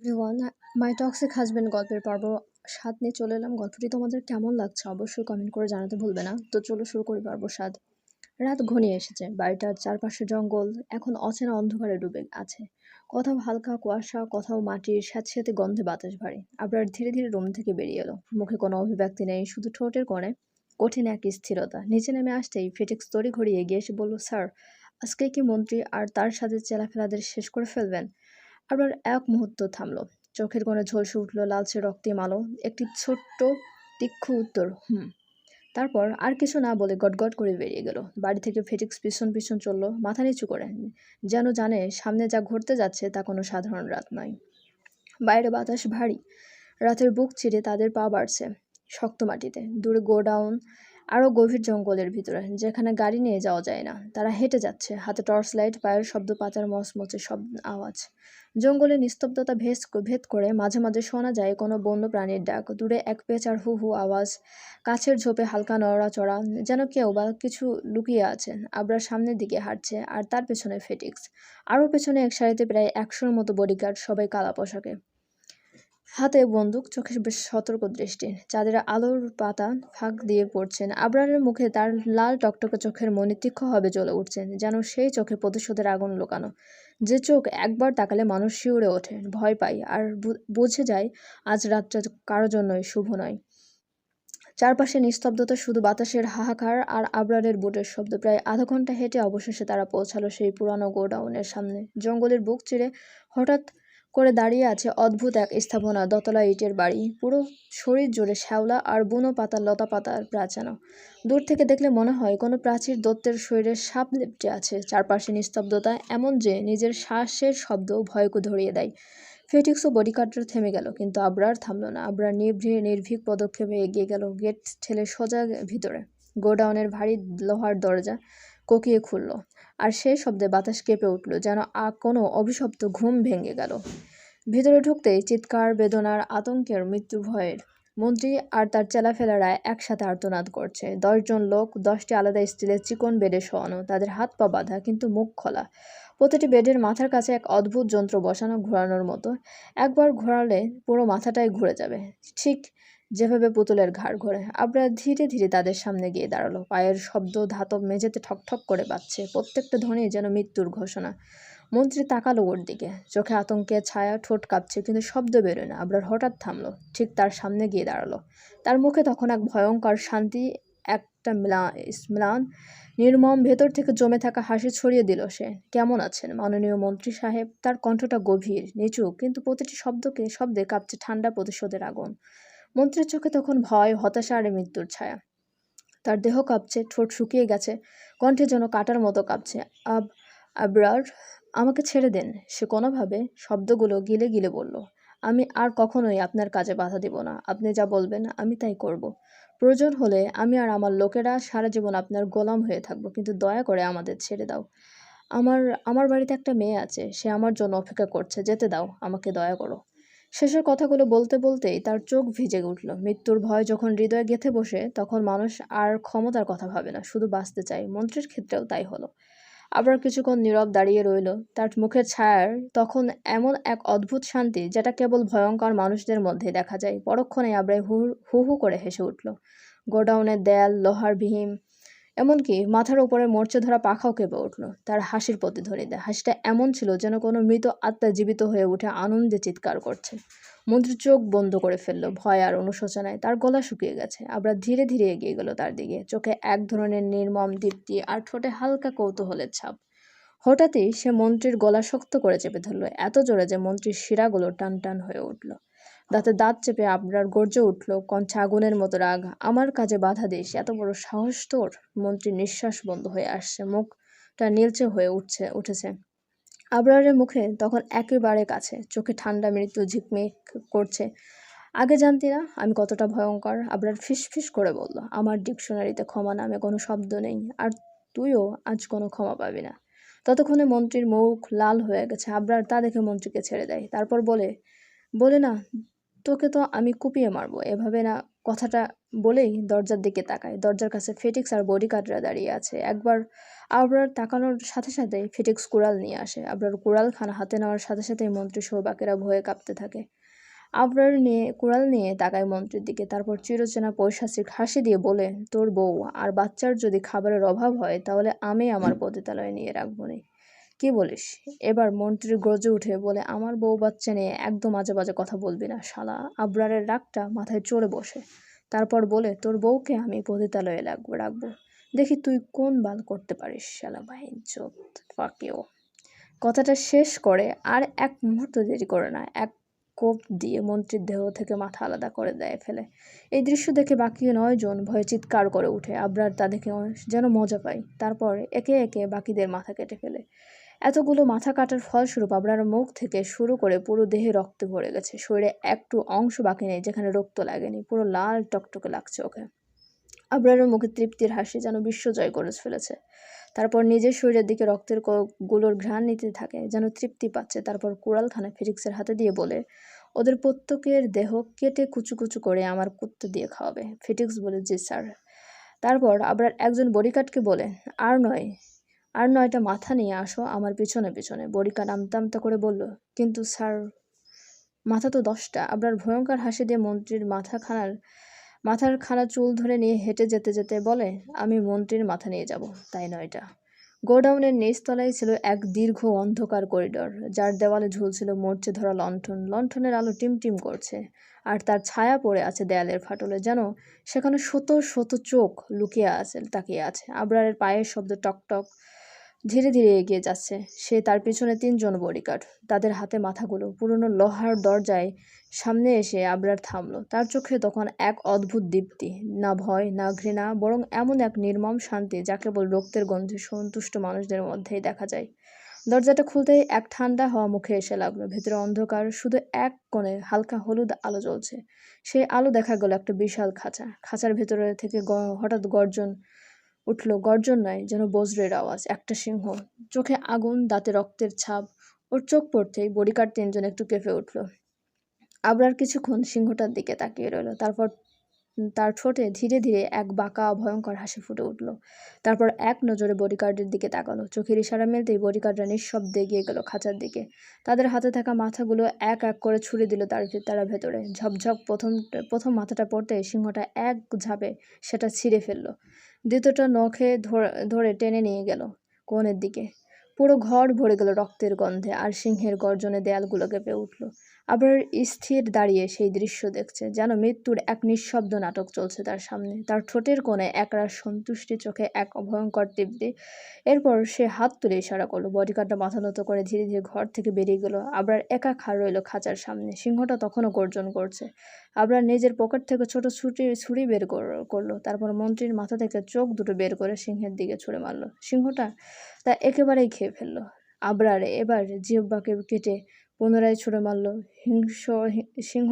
Everyone মাই toxic husband গল্পের পর্ব সাত নিয়ে চলে এলাম। গল্পটি তোমাদের কেমন লাগছে অবশ্যই কমেন্ট করে জানাতে ভুলবে না। তো চলো শুরু করি পর্ব সাত। রাত ঘনিয়ে এসেছে। বাড়িটার চারপাশে জঙ্গল এখন অচেনা অন্ধকারে ডুবে আছে। কোথাও হালকা কুয়াশা, কোথাও মাটির স্যাঁতস্যাঁতে গন্ধে বাতাস ভারী। আবার ধীরে ধীরে রুম থেকে বেরিয়ে এলো। মুখে কোনো অভিব্যক্তি নেই, শুধু ঠোঁটের কোণে কঠিন এক স্থিরতা। নিচে নেমে আসতেই ফিটিক্স তড়ি ঘড়িয়ে এগিয়ে এসে বলল, স্যার, আজকে কি মন্ত্রী আর তার সাথে চেলাফেলাদের শেষ করে ফেলবেন? আবার এক মুহূর্ত থামলো। চোখের কোণে ঝলসে উঠল লালচে রক্তিম আলো একটি ছোট্ট, তীক্ষ্ণ উত্তর, হুম। তারপর আর কিছু না বলে গটগট করে বেরিয়ে গেল। বাড়ি থেকে ফেটিক্স পিছন পিছন চলল, মাথা নিচু করে। যেন জানে সামনে যা ঘটতে যাচ্ছে তা কোনো সাধারণ রাত নয়। বাইরে বাতাস ভারী। রাতের বুক চিরে তাদের পা বাড়ছে শক্ত মাটিতে। দূরে গোডাউন আরও গভীর জঙ্গলের ভিতরে, যেখানে গাড়ি নিয়ে যাওয়া যায় না। তারা হেঁটে যাচ্ছে, হাতে টর্চ লাইট, পায়ের শব্দ পাতার মচমচে সব আওয়াজ। জঙ্গলের নিস্তব্ধতা ভেদ ভেদ করে মাঝে মাঝে শোনা যায় কোনো বন্য প্রাণীর ডাক। দূরে এক পেঁচার হু হু আওয়াজ, কাছের ঝোপে হালকা নড়াচড়া, যেন কেউ বা কিছু লুকিয়ে আছে। আবরার সামনের দিকে হাঁটছে, আর তার পেছনে ফেটিক্স। আরও পেছনে এক সারিতে প্রায় একশোর মতো বডিগার্ড সবাই কালা পোশাকে। হাতে বন্দুক, চোখে বেশ সতর্ক দৃষ্টি। চাঁদের আলোর পাতা ফাঁক দিয়ে পড়ছেন। আবরারের মুখে তার লাল টকটকে চোখের মনে তীক্ষ্ণভাবে জ্বলে উঠছেন যেন সেই চোখে প্রতিশোধের আগুন লোকানো। যে চোখ একবার তাকালে মানুষ শিউরে ওঠে, ভয় পায়, আর বুঝে যায় আজ রাতটা কারোর জন্যই শুভ নয়। চারপাশে নিস্তব্ধতা শুধু বাতাসের হাহাকার আর আবরারের বুটের শব্দ। প্রায় আধা ঘণ্টা হেঁটে অবশেষে তারা পৌঁছালো সেই পুরানো গোডাউনের সামনে। জঙ্গলের বুক চিরে হঠাৎ করে দাঁড়িয়ে আছে অদ্ভুত এক স্থাপনা, দতলা ইটের বাড়ি। পুরো শরীর জুড়ে শ্যাওলা আর বুনো পাতার লতা পাতার প্রাচানো। দূর থেকে দেখলে মনে হয় কোনো প্রাচীর দত্তের শরীরে সাপ লেপটে আছে। চারপাশে নিস্তব্ধতা এমন যে নিজের শ্বাসের শব্দ ভয়কে ধরিয়ে দেয়। ফেটিক্স ও বডিগার্ডরা থেমে গেল, কিন্তু আবরার থামল না। আবরার নিভৃ নির্ভীক পদক্ষেপে এগিয়ে গেল, গেট ঠেলে সোজা ভিতরে। গোডাউনের ভারী লোহার দরজা কোকিয়ে খুলল, আর সেই শব্দে বাতাস কেঁপে উঠল যেন আ কোনো অভিশপ্ত ঘুম ভেঙে গেল। ভিতরে ঢুকতেই চিৎকার, বেদনার আতঙ্কের মৃত্যু ভয়ের মন্ত্রী আর তার চেলাফেলারা একসাথে আর্তনাদ করছে। দশজন লোক, দশটি আলাদা স্টিলের চিকন বেডে শোয়ানো, তাদের হাত পা বাঁধা কিন্তু মুখ খোলা। প্রতিটি বেডের মাথার কাছে এক অদ্ভুত যন্ত্র বসানো ঘোরানোর মতো। একবার ঘোরালে পুরো মাথাটাই ঘুরে যাবে। ঠিক যেভাবে পুতুলের ঘাড় ঘোরে আবরা ধীরে ধীরে তাদের সামনে গিয়ে দাঁড়াল। পায়ের শব্দ ধাতব মেঝেতে ঠকঠক করে বাজছে, প্রত্যেকটা ধ্বনি যেন মৃত্যুর ঘোষণা। মন্ত্রী তাকালো ওর দিকে। চোখে আতঙ্কে ছায়া, ঠোঁট কাঁপছে, কিন্তু শব্দ বেরোয় না। আবরার হঠাৎ থামলো, ঠিক তার সামনে গিয়ে দাঁড়াল। তার মুখে তখন এক ভয়ঙ্কর শান্তি, একটা ম্লান নির্মম, ভেতর থেকে জমে থাকা হাসি ছড়িয়ে দিল সে। কেমন আছেন মাননীয় মন্ত্রী সাহেব? তার কণ্ঠটা গভীর, নিচু, কিন্তু প্রতিটি শব্দকে, শব্দে কাঁপছে ঠান্ডা প্রতিশোধের আগুন। মন্ত্রীর চোখে তখন ভয়, হতাশা আর মৃত্যুর ছায়া। তার দেহ কাঁপছে, ঠোঁট শুকিয়ে গেছে, কণ্ঠে যেন কাটার মতো কাঁপছে। আব, আবরার, আমাকে ছেড়ে দেন। সে কোনোভাবে শব্দগুলো গিলে গিলে বলল, আমি আর কখনোই আপনার কাজে বাধা দেব না। আপনি যা বলবেন, আমি তাই করব। প্রয়োজন হলে আমি আর আমার লোকেরা সারা জীবন আপনার গোলাম হয়ে থাকব, কিন্তু দয়া করে আমাদের ছেড়ে দাও। আমার আমার বাড়িতে একটা মেয়ে আছে, সে আমার জন্য অপেক্ষা করছে। যেতে দাও, আমাকে দয়া করো। শেষের কথাগুলো বলতে বলতেই তার চোখ ভিজে উঠল। মৃত্যুর ভয় যখন হৃদয়ে গেথে বসে, তখন মানুষ আর ক্ষমতার কথা ভাবে না, শুধু বাঁচতে চায়। মন্ত্রীর ক্ষেত্রেও তাই হলো। আবার কিছুক্ষণ নীরব দাঁড়িয়ে রইল। তার মুখের ছায়ার তখন এমন এক অদ্ভুত শান্তি যেটা কেবল ভয়ঙ্কর মানুষদের মধ্যে দেখা যায়। পরক্ষণে আবরাই হু হু করে হেসে উঠল। গোডাউনের দেয়াল, লোহার ভীম এমনকি মাথার উপরে মরচে ধরা পাখাও কেঁপে উঠল। তার হাসির দেয়। হাসিটা এমন ছিল যেন কোনো মৃত আত্মা জীবিত হয়ে উঠে আনন্দে চিৎকার করছে। মন্ত্রী চোখ বন্ধ করে ফেলল। ভয় আর অনুশোচনায় তার গলা শুকিয়ে গেছে। আবার ধীরে ধীরে এগিয়ে গেল তার দিকে। চোখে এক ধরনের নির্মম দীপ্তি আর ঠোঁটে হালকা কৌতূহলের ছাপ। হঠাৎই সে মন্ত্রীর গলা শক্ত করে চেপে ধরল। এত জোরে যে মন্ত্রীর শিরাগুলো টান টান হয়ে উঠল। দাঁতে দাঁত চেপে আপনার গর্জে উঠল কঞ্চে আগুনের মতো রাগ। আমার কাজে বাধা দিস এত বড় সাহস তোর? মন্ত্রীর নিঃশ্বাস বন্ধ হয়ে আসছে, মুখটা নীলচে হয়ে উঠছে, উঠেছে। আবরারের মুখে তখন একেবারে কাছে, চোখে ঠান্ডা মৃত্যু ঝিকমিক করছে। আগে জানতি না, আমি কতটা ভয়ঙ্কর। আবরার ফিস ফিস করে বলল, আমার ডিকশনারিতে ক্ষমা নামে কোনো শব্দ নেই, আর তুইও আজ কোনো ক্ষমা পাবি না। ততক্ষণে মন্ত্রীর মুখ লাল হয়ে গেছে। আবরার তা দেখে মন্ত্রীকে ছেড়ে দেয়। তারপর বলে বলে না তোকে তো আমি কুপিয়ে মারবো। এভাবে না কথাটা বলেই দরজার দিকে তাকায়। দরজার কাছে ফেটিক্স আর বডি বডিগার্ডরা দাঁড়িয়ে আছে। একবার আবরার তাকানোর সাথে সাথে ফেটিক্স কুড়াল নিয়ে আসে। আবরার কুড়াল খানা হাতে নেওয়ার সাথে সাথেই মন্ত্রী সহ বাকিরা ভয়ে কাঁপতে থাকে। আবরার নিয়ে কুড়াল নিয়ে তাকায় মন্ত্রীর দিকে। তারপর চিরচেনা পৈশাচিক হাসি দিয়ে বলে, তোর বউ, আর বাচ্চার যদি খাবারের অভাব হয়, তাহলে আমি আমার পতিতালয়ে নিয়ে রাখব নি। কি বলিস? এবার মন্ত্রী গর্জে উঠে বলে, আমার বউ বাচ্চা নিয়ে একদম আজে বাজে কথা বলবি না, শালা। আবরারের রাগটা মাথায় চড়ে বসে। তারপর বলে, তোর বউকে আমি পতিতালয়ে রাখব রাখব। দেখি তুই কোন বাল করতে পারিস, শালা ভাই ফাঁকেও কথাটা শেষ করে আর এক মুহূর্ত দেরি করে না, এক কোপ দিয়ে মন্ত্রীর দেহ থেকে মাথা আলাদা করে দেয় ফেলে। এই দৃশ্য দেখে বাকি নয় জন ভয়ে চিৎকার করে উঠে আবরার তা দেখে যেন মজা পায়। তারপর একে একে বাকিদের মাথা কেটে ফেলে। এতগুলো মাথা কাটার ফলস্বরূপ আপনার মুখ থেকে শুরু করে পুরো দেহে রক্তে ভরে গেছে। শরীরে একটু অংশ বাকি নেই, যেখানে রক্ত লাগেনি। পুরো লাল টকটকে লাগছে ওকে। আবরারের মুখে তৃপ্তির হাসি যেন বিশ্ব জয় করে ফেলেছে। তারপর নিজের শরীরের দিকে রক্তেরগুলোর ঘ্রাণ নিতে থাকে, যেন তৃপ্তি পাচ্ছে। তারপর কুড়ালখানা ফিরিক্সের হাতে দিয়ে বলে, ওদের প্রত্যেকের দেহ কেটে কুচু কুচু করে আমার কুত্তে দিয়ে খাওয়াবে। ফিটিক্স বলে, জি স্যার। তারপর আবার একজন বডিকাটকে বলে, আর নয় আর নয়টা মাথা নিয়ে আসো আমার পিছনে পিছনে। বডিকাট আমতা আমতা করে বলল, কিন্তু স্যার, মাথা তো দশটা। আপনার ভয়ঙ্কর হাসি দিয়ে মন্ত্রীর মাথা খানার মাথার খানা চুল ধরে নিয়ে হেঁটে যেতে যেতে বলে, আমি মন্ত্রীর মাথা নিয়ে যাব, তাই নয়টা। গোডাউনের নিচতলায় ছিল এক দীর্ঘ অন্ধকার করিডর, যার দেওয়ালে ঝুলছিল মরচে ধরা লণ্ঠন। লণ্ঠনের আলো টিমটিম করছে, আর তার ছায়া পড়ে আছে দেয়ালের ফাটলে, যেন সেখানে শত শত চোখ লুকিয়ে আছে, তাকিয়ে আছে। আবরারের পায়ের শব্দ টকটক ধীরে ধীরে এগিয়ে যাচ্ছে। সে তার পিছনে তিনজন বডিগার্ড। তাদের হাতে মাথাগুলো। পুরনো লোহার দরজায় সামনে এসে আবরার থামল। তার চোখে তখন এক অদ্ভুত দীপ্তি। না ভয়, না ঘৃণা, বরং এমন এক নির্মম শান্তি যা কেবল রক্তের গন্ধে সন্তুষ্ট মানুষদের মধ্যেই দেখা যায়। দরজাটা খুলতেই এক ঠান্ডা হওয়া মুখে এসে লাগল। ভেতরে অন্ধকার, শুধু এক কোণে হালকা হলুদ আলো জ্বলছে। সেই আলো দেখা গেল একটা বিশাল খাঁচা। খাঁচার ভেতরে থেকে হঠাৎ গর্জন উঠল গর্জন নয় যেন বজ্রের আওয়াজ, একটা সিংহ। চোখে আগুন, দাঁতে রক্তের ছাপ, ওর চোখ পড়তেই বডিকার তিনজন একটু কেঁপে উঠল। আবরার কিছুক্ষণ সিংহটার দিকে তাকিয়ে রইল, তারপর তার ঠোঁটে ধীরে ধীরে এক বাঁকা, ভয়ঙ্কর হাসি ফুটে উঠল। তারপর এক নজরে বডিগার্ডের দিকে তাকালো। চোখের ইশারা মেলতেই বডিগার্ডরা নিঃশব্দে এগিয়ে গেল খাঁচার দিকে। তাদের হাতে থাকা মাথাগুলো এক এক করে ছুড়ে দিল তার তারা ভেতরে। ঝপঝপ প্রথম প্রথম মাথাটা পড়তে সিংহটা এক ঝাঁপে সেটা ছিঁড়ে ফেলল। দ্বিতীয়টা নখে ধরে টেনে নিয়ে গেল কোণের দিকে। পুরো ঘর ভরে গেল রক্তের গন্ধে আর সিংহের গর্জনে দেয়ালগুলো কেঁপে উঠল। আবার স্থির দাঁড়িয়ে সেই দৃশ্য দেখছে, যেন মৃত্যুর এক নিঃশব্দ নাটক চলছে তার সামনে। তার ঠোঁটের কোণে একরাশ সন্তুষ্টি চোখে এক অভয়ঙ্কর তৃপ্তি। এরপর সে হাত তুলে ইশারা করল বডিগার্ডটা মাথা নত করে ধীরে ধীরে ঘর থেকে বেরিয়ে গেল। আবার একা খার রইল খাঁচার সামনে। সিংহটা তখনও গর্জন করছে। আবার নিজের পকেট থেকে ছোট ছুটি, ছুরি বের করল। তারপর মন্ত্রীর মাথা থেকে চোখ দুটো বের করে সিংহের দিকে ছুড়ে মারলো। সিংহটা তা একেবারেই খেয়ে ফেলল। আবরার এবার জিহ্বাকে কেটে পুনরায় ছুড়ে মারল। হিংস, সিংহ,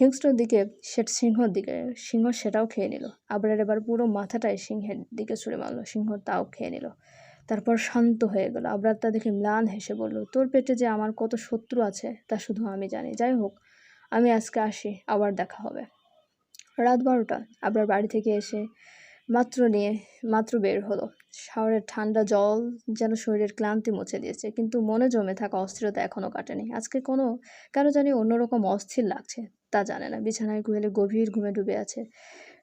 হিংস্র দিকে সে সিংহর দিকে, সিংহ সেটাও খেয়ে নিল। আবরার এবার পুরো মাথাটাই সিংহের দিকে ছুড়ে মারল, সিংহ তাও খেয়ে নিল। তারপর শান্ত হয়ে গেল। আবরার তা দেখে ম্লান হেসে বলল, তোর পেটে যে আমার কত শত্রু আছে, তা শুধু আমি জানি। যাই হোক, আমি আজকে আসি, আবার দেখা হবে। রাত বারোটা। আবরার বাড়ি থেকে এসে মাত্র নিয়ে, মাত্র বের হলো। শহরের ঠান্ডা জল যেন শরীরের ক্লান্তি মুছে দিয়েছে, কিন্তু মনে জমে থাকা অস্থিরতা এখনও কাটেনি। আজকে কোনো, কেন জানি অন্যরকম অস্থির লাগছে, তা জানে না। বিছানায় গুহেলে গভীর ঘুমে ডুবে আছে।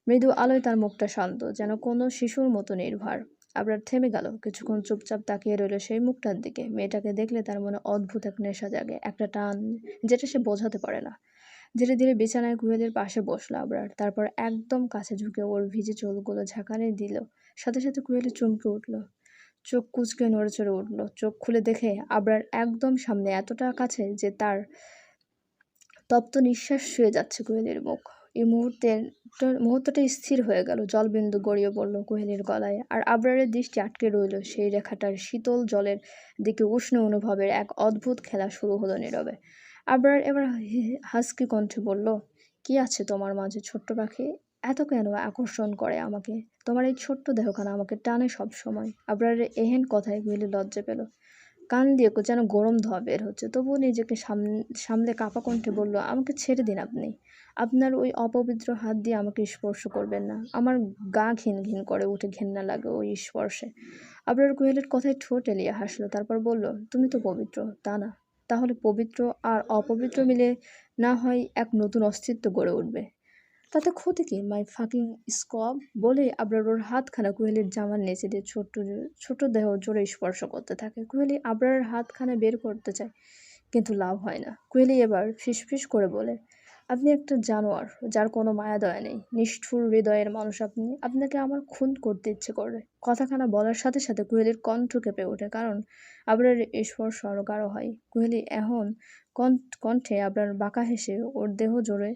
মৃদু আলোয় তার মুখটা শান্ত, যেন কোনো শিশুর মতো নির্ভর। আবার থেমে গেল, কিছুক্ষণ চুপচাপ তাকিয়ে রইল সেই মুখটার দিকে। মেয়েটাকে দেখলে তার মনে অদ্ভুত এক নেশা জাগে, একটা টান যেটা সে বোঝাতে পারে না। ধীরে ধীরে বিছানায় কুহেলির পাশে বসল আবরার। তারপর একদম কাছে ঝুঁকে ওর ভিজে চুলগুলো ঝাঁকানি দিল। সাথে সাথে কুহেলি চমকে উঠল। চোখ কুচকে নড়ে চড়ে উঠল। চোখ খুলে দেখে আবরার একদম সামনে এতটা কাছে যে তার তপ্ত নিঃশ্বাস শুয়ে যাচ্ছে কোহেলির মুখ। এই মুহূর্তের মুহূর্তটা স্থির হয়ে গেল। জলবিন্দু গড়িয়ে পড়ল কোহেলির গলায় আর আবরারের দৃষ্টি আটকে রইল। সেই রেখাটার শীতল জলের দিকে উষ্ণ অনুভবের এক অদ্ভুত খেলা শুরু হলো নীরবে। আবার এবার হাসকি কণ্ঠে বলল, কি আছে তোমার মাঝে ছোট্ট পাখি? এত কেন আকর্ষণ করে আমাকে? তোমার এই ছোট্ট দেহখানা আমাকে টানে সব সময় আবরারের এহেন কথায় গুলি লজ্জা পেল। কান দিয়ে যেন গরম ধোয়া বের হচ্ছে। তবুও নিজেকে সাম সামলে কাঁপা কণ্ঠে বলল, আমাকে ছেড়ে দিন আপনি। আপনার ওই অপবিত্র হাত দিয়ে আমাকে স্পর্শ করবেন না। আমার গা ঘিন ঘিন করে উঠে ঘেন্না লাগে ওই স্পর্শে। আবরার কোহেলের কথায় ঠোঁট এলিয়ে হাসলো। তারপর বলল, তুমি তো পবিত্র, তা না? তাহলে পবিত্র আর অপবিত্র মিলে না হয় এক নতুন অস্তিত্ব গড়ে উঠবে। তাতে ক্ষতি কি? মাই ফাকিং স্কব বলে আবরার ওর হাতখানা কুহেলির জামার নেচে দিয়ে ছোট্ট ছোট দেহ জোরে স্পর্শ করতে থাকে। কুহেলি আবরারের হাতখানা বের করতে চায়, কিন্তু লাভ হয় না। কুহেলি এবার ফিসফিস করে বলে আপনি একটা জানোয়ার, যার কোনো মায়া দয়া নেই। নিষ্ঠুর হৃদয়ের মানুষ আপনি। আপনাকে আমার খুন করতে ইচ্ছে করে। কথাখানা বলার সাথে সাথে কোহেলির কণ্ঠ কেঁপে ওঠে, কারণ স্পর্শ আরও গাঢ় হয়। কোহেলি এখন কণ্ঠে আবরার বাঁকা হেসে ওর দেহ জোরে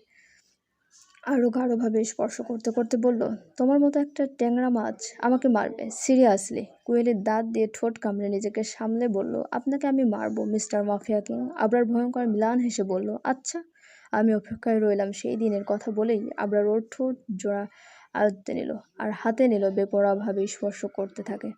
আরও গাঢ়ভাবে স্পর্শ করতে করতে বলল, তোমার মতো একটা ট্যাংরা মাছ আমাকে মারবে, সিরিয়াসলি। কোয়েলের দাঁত দিয়ে ঠোঁট কামড়ে নিজেকে সামলে বলল, আপনাকে আমি মারবো, মিস্টার মাফিয়া কিং। আবরার ভয়ঙ্কর মিলান হেসে বলল আচ্ছা। আমি অপেক্ষায় রইলাম সেই দিনের কথা বলেই আবরার ওর ঠোঁট জোড়া আয়ত্তে নিল আর হাতে নিল বেপরোয়াভাবে স্পর্শ করতে থাকে।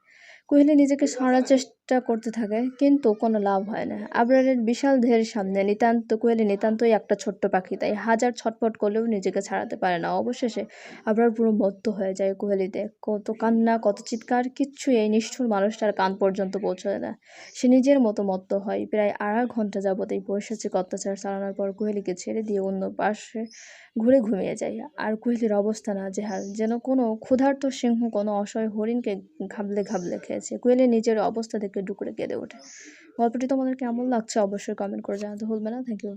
কোহলি নিজেকে সরার চেষ্টা করতে থাকে, কিন্তু কোনো লাভ হয় না। আবরারের বিশাল দেহের সামনে নিতান্ত, কোহলি নিতান্তই একটা ছোট্ট পাখি, তাই হাজার ছটফট করলেও নিজেকে ছাড়াতে পারে না। অবশেষে আবরার পুরো মত্ত হয়ে যায় কোহলিতে। কত কান্না, কত চিৎকার, কিচ্ছুই এই নিষ্ঠুর মানুষটার কান পর্যন্ত পৌঁছায় না। সে নিজের মতো মত্ত হয়। প্রায় আড়াই ঘণ্টা যাবত এই পৈশাচিক অত্যাচার চালানোর পর কোহলিকে ছেড়ে দিয়ে অন্য পাশে ঘুরে ঘুমিয়ে যায়। আর কোহলির অবস্থা না যে জেহাল যেন কোনো ক্ষুধার্ত সিংহ, কোনো অসহায় হরিণকে ঘাবলে ঘাবলে খেয়েছে কোয়েলে নিজের অবস্থা দেখে ডুকরে কেঁদে ওঠে। গল্পটি তোমাদের কেমন লাগছে অবশ্যই কমেন্ট করে জানাতে ভুলবে না। Thank you